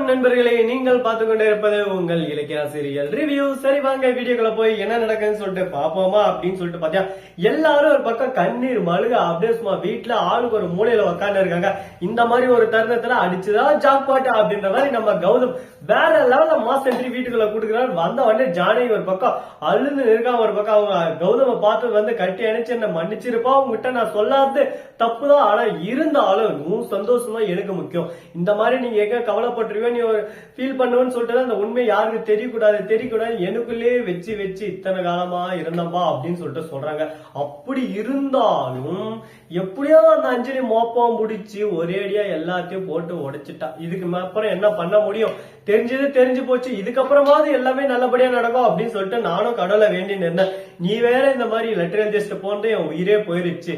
வணக்கம் நண்பர்களே. நீங்கள் பார்த்து கொண்டே இருப்பது உங்கள் இலக்கிய ஆசிரியர் ரிவ்யூ சரி வாங்க வீடியோக்குள்ள போய் என்ன நடக்குதுன்னு சொல்லிட்டு பாப்போமா அப்படின்னு சொல்லிட்டு பாத்தியா? எல்லாரும் ஒரு பக்கம் கண்ணீர் மழுக அப்படியே சும்மா வீட்டுல ஆளுக்கு ஒரு மூலையில உட்கார்ந்து இருக்காங்க. இந்த மாதிரி ஒரு தருணத்துல அடிச்சுதான் ஜாக் பாட்டு அப்படின்ற மாதிரி நம்ம கௌதம் வேற லெவல்ல மாஸ் என்ட்ரி வீட்டுக்குள்ள கொடுக்குறாரு. வந்த உடனே ஜானகி ஒரு பக்கம் அழுந்து இருக்காம ஒரு பக்கம் அவங்க கௌதம பார்த்து வந்து கட்டி அணைச்சு என்ன மன்னிச்சிருப்பா உங்ககிட்ட நான் சொல்லாது. தப்புதான். ஆனா இருந்தாலும் சந்தோஷமா சந்தோஷம் எனக்கு முக்கியம். இந்த மாதிரி நீங்க எங்க கவலைப்பட்டிருக்கோ நீ ஃபீல் பண்ணுவேன்னு சொல்லிட்டு அந்த உண்மை யாருக்கு தெரியக்கூடாது? தெரியக்கூடாது. எனக்குள்ளே வச்சு வச்சு இத்தனை காலமா இருந்தப்பா அப்படின்னு சொல்லிட்டு சொல்றாங்க. அப்படி இருந்தாலும் எப்படியோ அந்த அஞ்சலி மோப்பம் முடிச்சு ஒரே அடியா எல்லாத்தையும் போட்டு உடைச்சிட்டா. இதுக்கு அப்புறம் என்ன பண்ண முடியும்? தெரிஞ்சது தெரிஞ்சு போச்சு. இதுக்கப்புறமாவது எல்லாமே நல்லபடியா நடக்கும் அப்படின்னு சொல்லிட்டு நானும் கடவுளை வேண்டி நின்றேன் நீ வேற இந்த மாதிரி லெட்டர் எழுதிட்டு போன்ற என் உயிரே போயிருச்சு.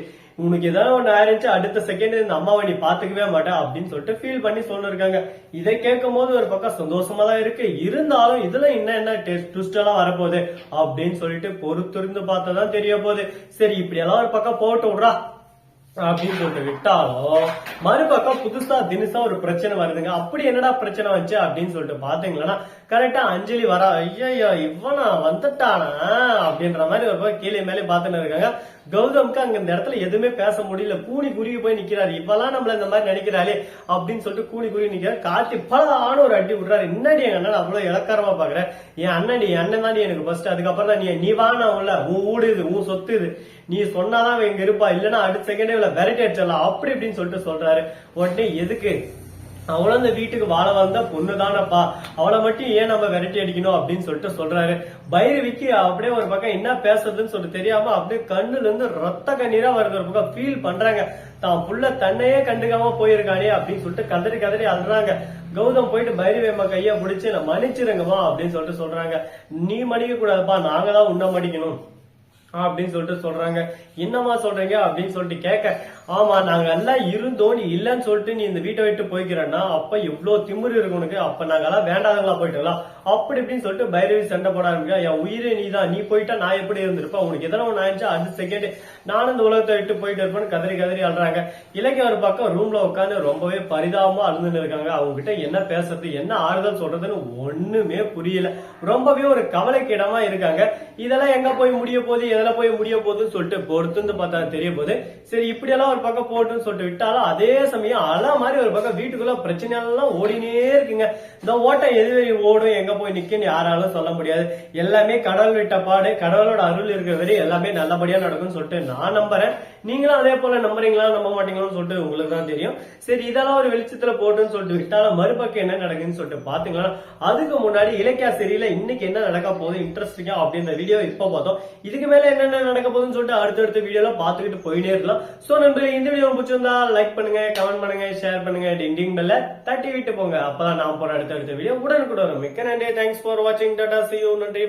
உனக்கு ஏதாவது ஒண்ணு ஆயிருந்துச்சு அடுத்த செகண்ட் இந்த அம்மாவை நீ பாத்துக்கவே மாட்டேன் அப்படின்னு சொல்லிட்டு ஃபீல் பண்ணி சொல்லிருக்காங்க. இதை கேட்கும் போது ஒரு பக்கம் சந்தோஷமா தான் இருக்கு. இருந்தாலும் இதுல இன்னும் என்ன ட்விஸ்ட் எல்லாம் வரப்போகுது அப்படின்னு சொல்லிட்டு பொறுத்திருந்து பார்த்தா தான் தெரிய போகுது. சரி இப்படி எல்லாம் ஒரு பக்கம் போட்டு விடுறா. அப்படின்னு சொல்லிட்டு விட்டாலும் மறுபக்கம் புதுசா தினசா ஒரு பிரச்சனை வருதுங்க. அப்படி என்னடா பிரச்சனை வச்சு அப்படின்னு சொல்லிட்டு பாத்தீங்களன்னா கரெக்டா அஞ்சலி வரா ஐயோ இவனா வந்துட்டானா? அப்படின்ற மாதிரி ஒரு பக்கம் கீழே மேலே பாத்துன்னு இருக்காங்க. கௌதம்க்கு அங்க இந்த இடத்துல எதுவுமே பேச முடியல. கூனி குருவி போய் நிக்கிறாரு. இவெல்லாம் நம்மள இந்த மாதிரி நினைக்கிறாளே அப்படின்னு சொல்லிட்டு கூனி குருவி நிக்கிறாரு. காட்டி பலான ஒரு அடி விடுறாரு. என்னடி எங்க அண்ணன் அவ்வளவு இலக்காரமா பாக்குற? என் அண்ணன் நீ அண்ணன் தான் எனக்கு ஃபர்ஸ்ட் அதுக்கப்புறம் தான் நீ நீ வானா உள்ள. உன் ஊடு இது உன் சொத்து இது. நீ சொன்னாதான் அவன் இங்க இருப்பா இல்லன்னா அடுத்த செகண்டே இவ்வளவு விரட்டி அடிச்சிடலாம் அப்படி இப்படின்னு சொல்லிட்டு சொல்றாரு. உடனே எதுக்கு? அவளும் அந்த வீட்டுக்கு வாழ வந்த பொண்ணு தானப்பா அவளை மட்டும் ஏன் நம்ம விரட்டி அடிக்கணும் அப்படின்னு சொல்லிட்டு சொல்றாரு. பைரவிக்கு அப்படியே ஒரு பக்கம் என்ன பேசுறதுன்னு சொல்லிட்டு தெரியாம அப்படியே கண்ணுல இருந்து ரத்த கண்ணீரா வருது ஒரு பக்கம் ஃபீல் பண்றாங்க. தான் புள்ள தன்னையே கண்டுக்காம போயிருக்கானே அப்படின்னு சொல்லிட்டு கதறி கதறி அழுறாங்க. கௌதம் போயிட்டு பைரவி அம்மா கைய பிடிச்சு நான் மன்னிச்சிருங்கம்மா அப்படின்னு சொல்லிட்டு சொல்றாங்க. நீ மன்னிக்க கூடாதுப்பா நாங்க தான் உன்ன மடிக்கணும் அப்படின்னு சொல்லிட்டு சொல்றாங்க. என்னம்மா சொல்றீங்க? அப்படின்னு சொல்லிட்டு கேட்க ஆமா நாங்க எல்லாம் இருந்தோம் நீ இல்லன்னு சொல்லிட்டு நீ இந்த வீட்டை விட்டு போய்க்கிறன்னா அப்ப எவ்வளவு திமிரு இருக்கு உனக்கு? அப்ப நாங்க எல்லாம் வேண்டாதவங்களா போயிட்டோம்ல. அப்படி இப்படின்னு சொல்லிட்டு பைரவி சண்டை போட ஆரம்பிக்கா என் உயிரே நீ தான் நீ போயிட்டா நான் எப்படி இருந்திருப்பேன்? உனக்கு எதனா ஒண்ணு ஆயிடுச்சு அடுத்த செகண்ட் நானும் இந்த உலகத்தை விட்டு போயிட்டு இருப்பேன்னு கதறி கதறி அழுறாங்க. இலக்கிய ஒரு பக்கம் ரூம்ல உட்காந்து ரொம்பவே பரிதாபமா அழுதுன்னு இருக்காங்க. அவங்க கிட்ட என்ன பேசுறது என்ன ஆறுதல் சொல்றதுன்னு ஒண்ணுமே புரியல. ரொம்பவே ஒரு கவலைக்கிடமா இருக்காங்க. இதெல்லாம் எங்க போய் முடிய போகுது? எதில் போய் முடிய போகுதுன்னு சொல்லிட்டு பொறுத்துன்னு பார்த்தா தெரிய போகுது. சரி இப்படி எல்லாம் ஒரு பக்கம் போட்டுன்னு சொல்லிட்டு விட்டாலும் அதே சமயம் அல மாதிரி ஒரு பக்கம் வீட்டுக்குள்ள பிரச்சனை எல்லாம் ஓடினே இருக்குங்க. இந்த ஓட்டம் எது ஓடும் எங்க போய் நிக்குன்னு யாராலும் சொல்ல முடியாது. எல்லாமே கடவுள் விட்ட பாடு கடவுளோட அருள் இருக்கிற வரை எல்லாமே நல்லபடியா நடக்கும்னு சொல்லிட்டு நான் நம்புறேன். நீங்களும் அதே போல நம்புறீங்களா நம்ப மாட்டீங்களான்னு சொல்லிட்டு உங்களுக்கு தான் தெரியும். சரி இதெல்லாம் ஒரு வெளிச்சத்துல போட்டுன்னு சொல்லிட்டு விட்டாலும் மறுபக்கம் என்ன நடக்குதுன்னு சொல்லிட்டு பாத்தீங்களா? அதுக்கு முன்னாடி இலக்கிய சரியில இன்னைக்கு என்ன நடக்க போகுது இன்ட்ரெஸ்டிங்கா அப்படின்ற வீடியோ இப்ப பார்த்தோம். இதுக்கு மேல என்னென்ன நடக்க போகுதுன்னு சொல்லிட்டு அடுத்தடுத்த வீடியோல பாத்துக்கிட்டு போயிட்டே இருக்கலாம். சோ நண்பர்களே இந்த வீடியோ பிடிச்சிருந்தா லைக் பண்ணுங்க கமெண்ட் பண்ணுங்க ஷேர் பண்ணுங்க டிண்டிங் பெல்ல தட்டி விட்டு போங்க. அப்பதான் நான் போற அடுத்த அடுத்த வீடியோ உடனுக்குடன் மிக்க நன்றி. தேங்க்ஸ் ஃபார் வாட்சிங் டாடா சி யூ நன்றி.